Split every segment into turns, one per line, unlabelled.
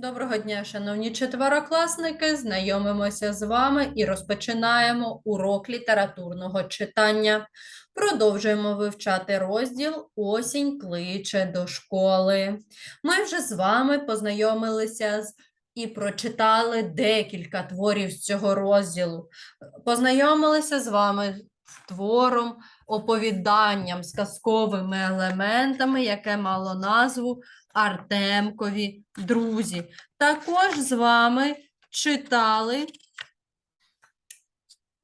Доброго дня, шановні четверокласники. Знайомимося з вами і розпочинаємо урок літературного читання. Продовжуємо вивчати розділ Осінь кличе до школи. Ми вже з вами познайомилися з і прочитали декілька творів з цього розділу. Познайомилися з вами з твором, оповіданням з казковими елементами, яке мало назву Артемкові друзі. Також з вами читали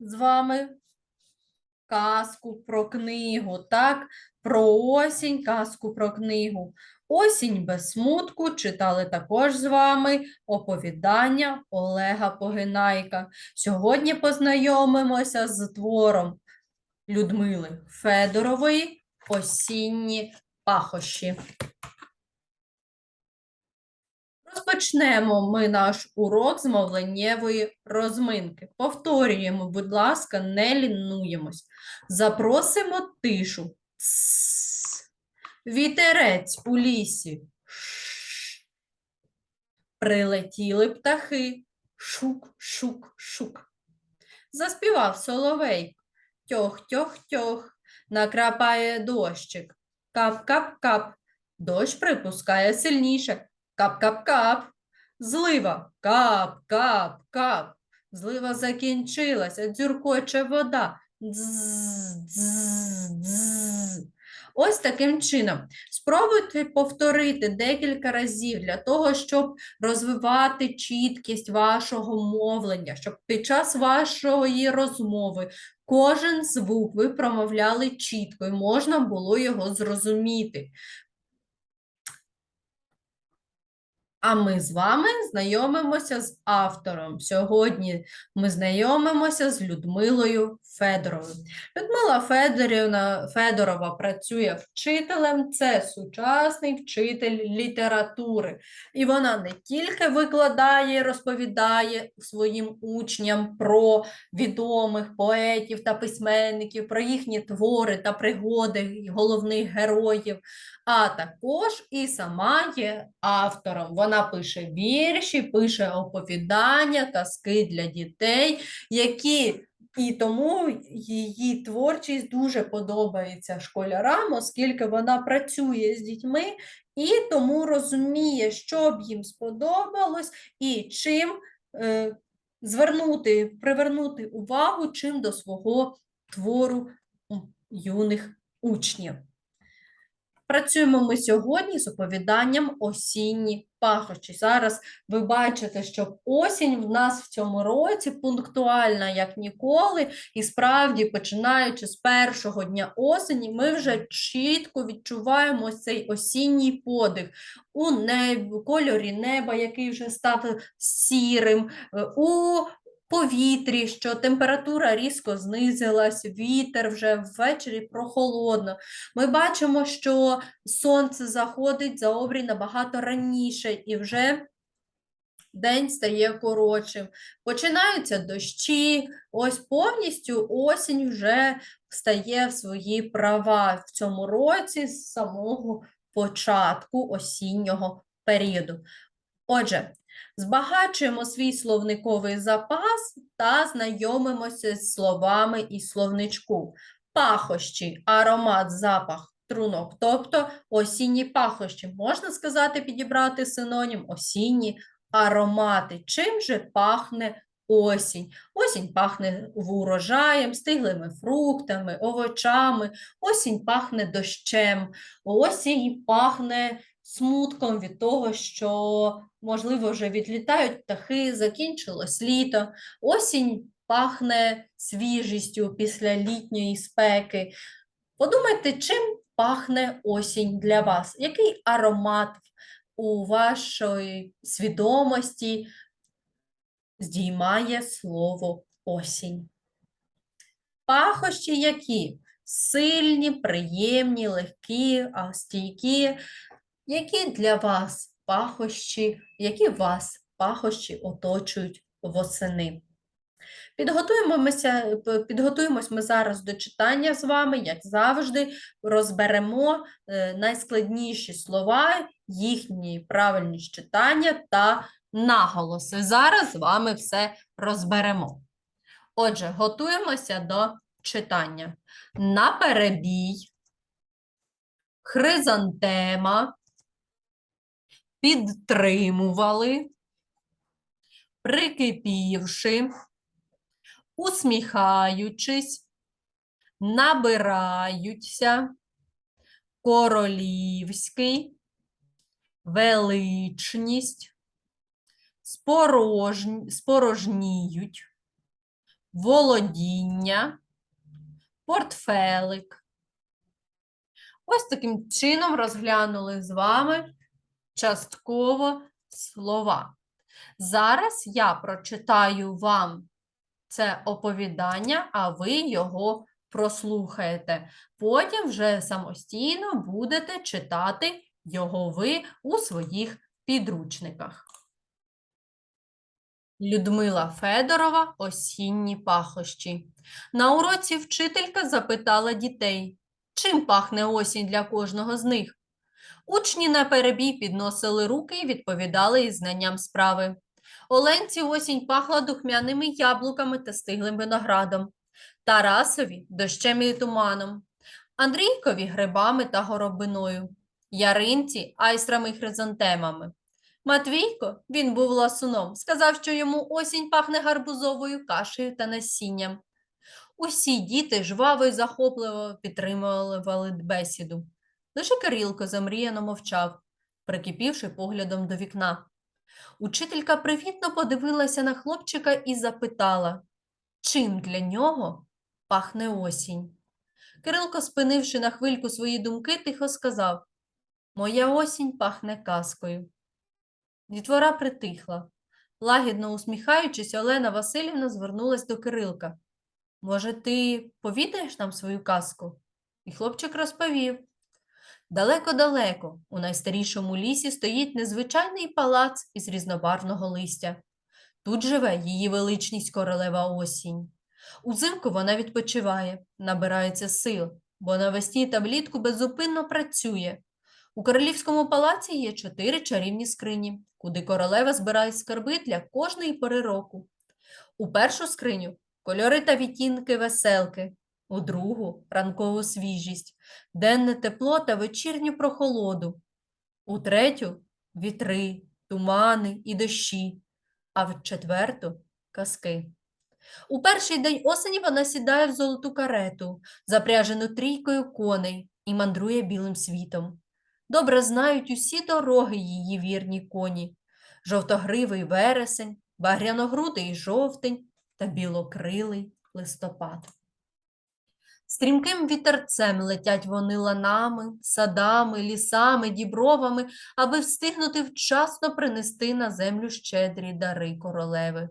з вами казку про книгу, так? Про осінь, казку про книгу. Осінь без смутку читали також з вами оповідання Олега Погинайка. Сьогодні познайомимося з твором Людмили Федорової Осінні пахощі. Розпочнемо ми наш урок з мовленнєвої розминки. Повторюємо, будь ласка, не лінуємось. Запросимо тишу. Тс. Вітерець у лісі. Прилетіли птахи. Шук, шук, шук. Заспівав соловей. Тьох, тьох, тьох. Накрапає дощик. Кап-кап-кап. Дощ припускає сильніше. Кап-кап-кап. Злива. Кап-кап-кап. Злива закінчилася, дзюркоче вода. Дз, дз, дз. Ось таким чином. Спробуйте повторити декілька разів для того, щоб розвивати чіткість вашого мовлення, щоб під час вашої розмови кожен звук ви промовляли чітко і можна було його зрозуміти. А ми з вами знайомимося з автором. Сьогодні ми знайомимося з Людмилою Федоровою. Людмила Федорівна Федорова працює вчителем, це сучасний вчитель літератури. І вона не тільки викладає, розповідає своїм учням про відомих поетів та письменників, про їхні твори та пригоди головних героїв, а також і сама є автором. Вона пише вірші, пише оповідання, казки для дітей, які і тому її творчість дуже подобається школярам, оскільки вона працює з дітьми і тому розуміє, що б їм сподобалось і чим е, звернути, привернути увагу чим до свого твору юних учнів. Працюємо ми сьогодні з оповіданням осінні пахощі. Зараз ви бачите, що осінь в нас в цьому році пунктуальна, як ніколи, і справді, починаючи з першого дня осені, ми вже чітко відчуваємо цей осінній подих у небі, кольорі неба, який вже став сірим, е, у повітрі, що температура різко знизилась, вітер вже ввечері прохолодно. Ми бачимо, що сонце заходить за обрій набагато раніше і вже день стає коротшим. Починаються дощі, ось повністю осінь вже встає в свої права в цьому році з самого початку осіннього періоду. Отже, збагачуємо свій словниковий запас та знайомимося з словами і словничку. Пахощі, аромат, запах, трунок, тобто осінні пахощі. Можна сказати, підібрати синонім осінні аромати. Чим же пахне осінь? Осінь пахне урожаєм, стиглими фруктами, овочами, осінь пахне дощем, осінь пахне смутком від того, що, можливо, вже відлітають птахи, закінчилось літо, осінь пахне свіжістю після літньої спеки. Подумайте, чим пахне осінь для вас? Який аромат у вашої свідомості здіймає слово осінь? Пахощі які? Сильні, приємні, легкі, стійкі. Які для вас пахощі, які вас пахощі оточують восени? Підготуємося, підготуємось ми зараз до читання з вами, як завжди, розберемо е, найскладніші слова їхні правильність читання та наголоси. Зараз з вами все розберемо. Отже, готуємося до читання. На перебій, хризантема, підтримували, прикипівши, усміхаючись, набираються, королівський, величність, спорожн... спорожніють, володіння, портфелик. Ось таким чином розглянули з вами частково слова. Зараз я прочитаю вам це оповідання, а ви його прослухаєте. Потім вже самостійно будете читати його ви у своїх підручниках. Людмила Федорова «Осінні пахощі». На уроці вчителька запитала дітей, чим пахне осінь для кожного з них. Учні на перебій підносили руки і відповідали із знанням справи. Оленці осінь пахла духмяними яблуками та стиглим виноградом, Тарасові дощем і туманом, Андрійкові грибами та горобиною, Яринці айстрами й хризантемами. Матвійко, він був ласуном, сказав, що йому осінь пахне гарбузовою кашею та насінням. Усі діти жваво й захопливо підтримували бесіду. Лише Кирилко замріяно мовчав, прикипівши поглядом до вікна. Учителька привітно подивилася на хлопчика і запитала, чим для нього пахне осінь. Кирилко, спинивши на хвильку свої думки, тихо сказав Моя осінь пахне казкою. Дітвора притихла. Лагідно усміхаючись, Олена Васильівна звернулась до Кирилка. Може, ти повідаєш нам свою казку? І хлопчик розповів. Далеко-далеко, у найстарішому лісі стоїть незвичайний палац із різнобарвного листя. Тут живе її величність королева осінь. Узимку вона відпочиває, набирається сил, бо навесні та влітку беззупинно працює. У королівському палаці є чотири чарівні скрині, куди королева збирає скарби для кожної пори року. У першу скриню кольори та відтінки веселки, у другу ранкову свіжість, денне тепло та вечірню прохолоду, у третю вітри, тумани і дощі, а в четверту казки. У перший день осені вона сідає в золоту карету, запряжену трійкою коней, і мандрує білим світом. Добре знають усі дороги її вірні коні, жовтогривий вересень, багряногрудий жовтень та білокрилий листопад. Стрімким вітерцем летять вони ланами, садами, лісами, дібровами, аби встигнути вчасно принести на землю щедрі дари королеви.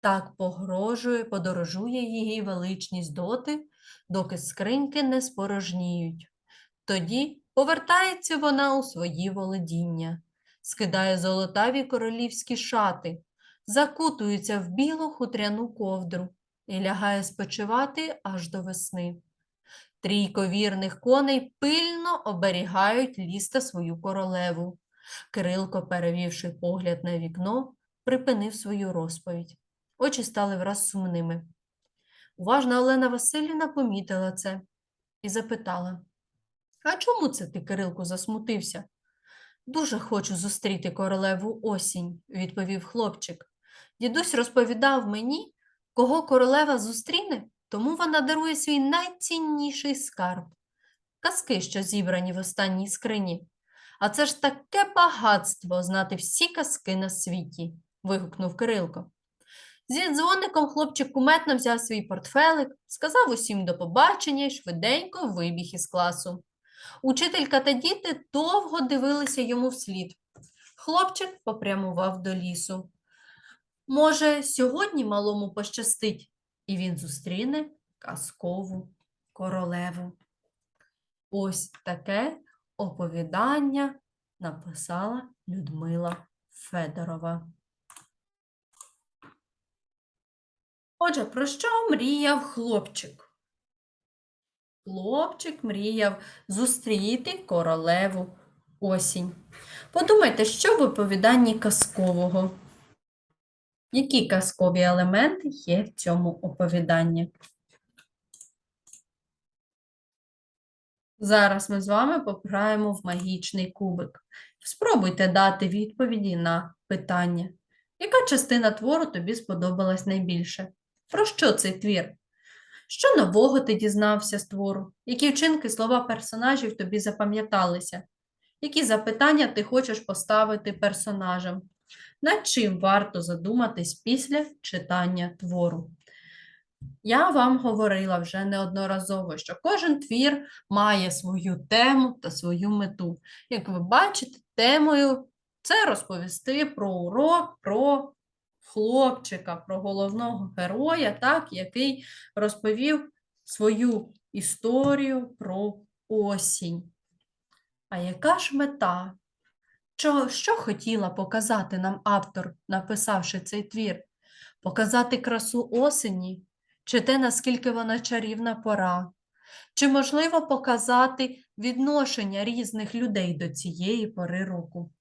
Так погрожує, подорожує її величність доти, доки скриньки не спорожніють. Тоді повертається вона у свої володіння, скидає золотаві королівські шати, закутується в білу хутряну ковдру і лягає спочивати аж до весни. Трійко вірних коней пильно оберігають ліс свою королеву. Кирилко, перевівши погляд на вікно, припинив свою розповідь. Очі стали враз сумними. Уважна Олена Васильівна помітила це і запитала: А чому це ти, Кирилку, засмутився? Дуже хочу зустріти королеву осінь, відповів хлопчик. Дідусь розповідав мені, кого королева зустріне, тому вона дарує свій найцінніший скарб казки, що зібрані в останній скрині. А це ж таке багатство знати всі казки на світі, вигукнув Кирилко. Зі дзвоником хлопчик куметно взяв свій портфелик, сказав усім до побачення і швиденько вибіг із класу. Учителька та діти довго дивилися йому вслід. Хлопчик попрямував до лісу. Може, сьогодні малому пощастить, і він зустріне казкову королеву. Ось таке оповідання написала Людмила Федорова. Отже, про що мріяв хлопчик? Хлопчик мріяв зустріти королеву осінь. Подумайте, що в оповіданні казкового? Які казкові елементи є в цьому оповіданні? Зараз ми з вами пограємо в магічний кубик. Спробуйте дати відповіді на питання. Яка частина твору тобі сподобалась найбільше? Про що цей твір? Що нового ти дізнався з твору? Які вчинки, слова персонажів тобі запам'яталися? Які запитання ти хочеш поставити персонажам? Над чим варто задуматись після читання твору? Я вам говорила вже неодноразово, що кожен твір має свою тему та свою мету. Як ви бачите, темою це розповісти про урок, про хлопчика, про головного героя, так, який розповів свою історію про осінь. А яка ж мета? Що, що хотіла показати нам автор, написавши цей твір? Показати красу осені? Чи те, наскільки вона чарівна пора? Чи можливо показати відношення різних людей до цієї пори року?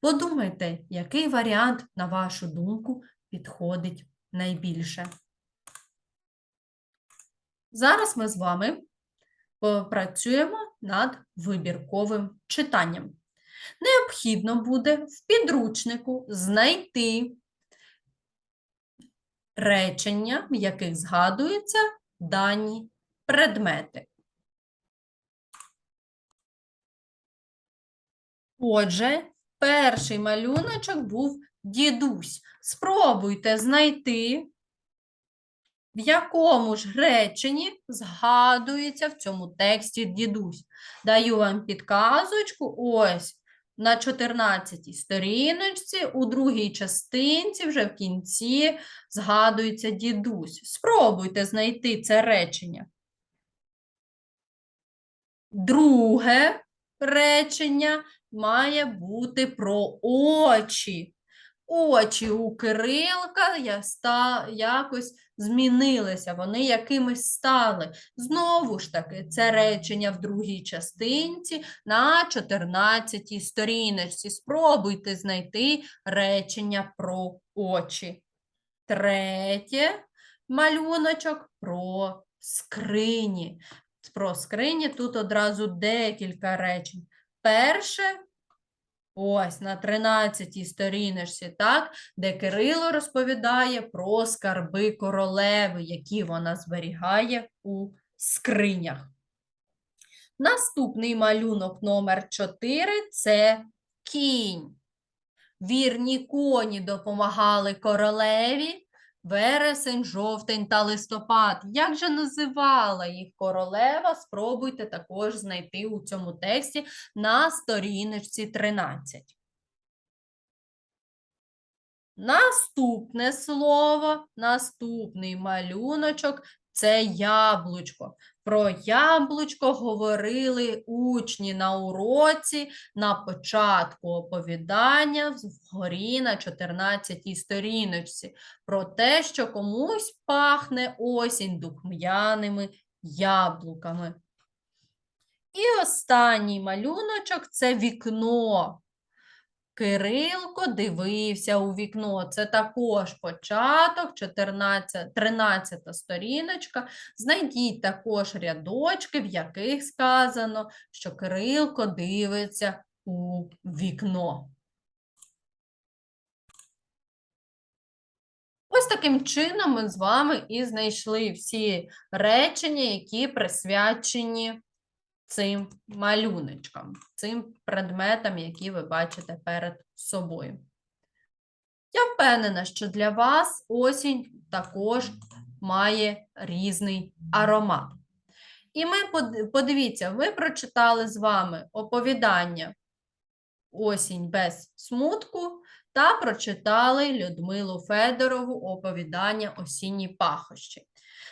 Подумайте, який варіант, на вашу думку, підходить найбільше. Зараз ми з вами попрацюємо над вибірковим читанням. Необхідно буде в підручнику знайти речення, в яких згадуються дані предмети. Отже, перший малюночок був дідусь. Спробуйте знайти, в якому ж реченні згадується в цьому тексті дідусь. Даю вам підказочку. Ось на 14 сторіночці, у другій частинці, вже в кінці, згадується дідусь. Спробуйте знайти це речення. Друге речення має бути про очі. Очі у Кирилка якось змінилися, вони якимись стали. Знову ж таки, це речення в другій частинці на 14 сторіночці. Спробуйте знайти речення про очі. Третє малюночок про скрині. Про скрині тут одразу декілька речень. Перше, ось на 13 сторіночці, так, де Кирило розповідає про скарби королеви, які вона зберігає у скринях. Наступний малюнок номер 4 це кінь. Вірні коні допомагали королеві. Вересень, жовтень та листопад. Як же називала їх королева? Спробуйте також знайти у цьому тексті на сторіночці 13. Наступне слово, наступний малюночок це яблучко. Про яблучко говорили учні на уроці на початку оповідання вгорі на 14 сторіночці про те, що комусь пахне осінь духм'яними яблуками. І останній малюночок це вікно. Кирилко дивився у вікно. Це також початок, 14, 13 сторіночка. Знайдіть також рядочки, в яких сказано, що Кирилко дивиться у вікно. Ось таким чином ми з вами і знайшли всі речення, які присвячені цим малюночкам, цим предметам, які ви бачите перед собою. Я впевнена, що для вас осінь також має різний аромат. І ми подивіться, ми прочитали з вами оповідання Осінь без смутку та прочитали Людмилу Федорову оповідання Осінні пахощі.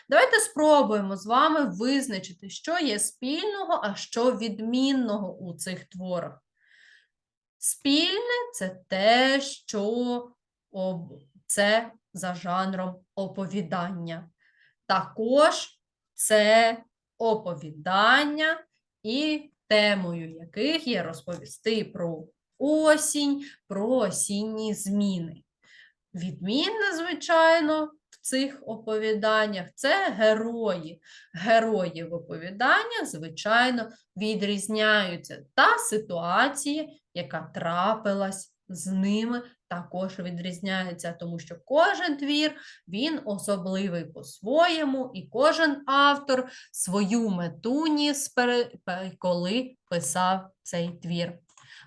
Давайте спробуємо з вами визначити, що є спільного, а що відмінного у цих творах. Спільне це те, що це за жанром оповідання. Також це оповідання і темою яких є розповісти про осінь, про осінні зміни. Відмінне, звичайно, цих оповіданнях це герої. Герої в оповіданнях, звичайно, відрізняються. Та ситуація, яка трапилась з ними, також відрізняється, тому що кожен твір він особливий по-своєму, і кожен автор свою мету ніс, коли писав цей твір.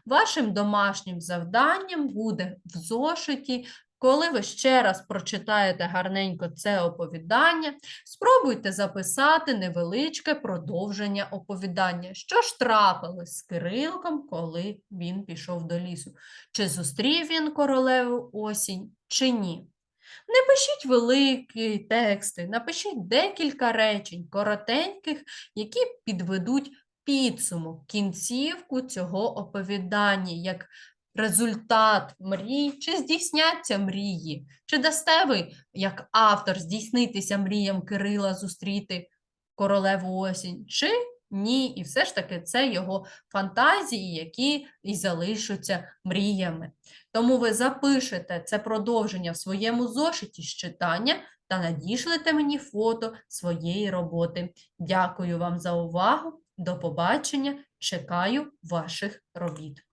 Вашим домашнім завданням буде в зошиті коли ви ще раз прочитаєте гарненько це оповідання, спробуйте записати невеличке продовження оповідання. Що ж трапилось з Кирилком, коли він пішов до лісу? Чи зустрів він королеву осінь, чи ні? Не пишіть великі тексти, напишіть декілька речень, коротеньких, які підведуть підсумок, кінцівку цього оповідання, як результат мрій, чи здійсняться мрії, чи дасте ви, як автор, здійснитися мріям Кирила зустріти королеву осінь, чи ні, і все ж таки це його фантазії, які і залишаться мріями. Тому ви запишете це продовження в своєму зошиті з читання та надішлете мені фото своєї роботи. Дякую вам за увагу. До побачення. Чекаю ваших робіт.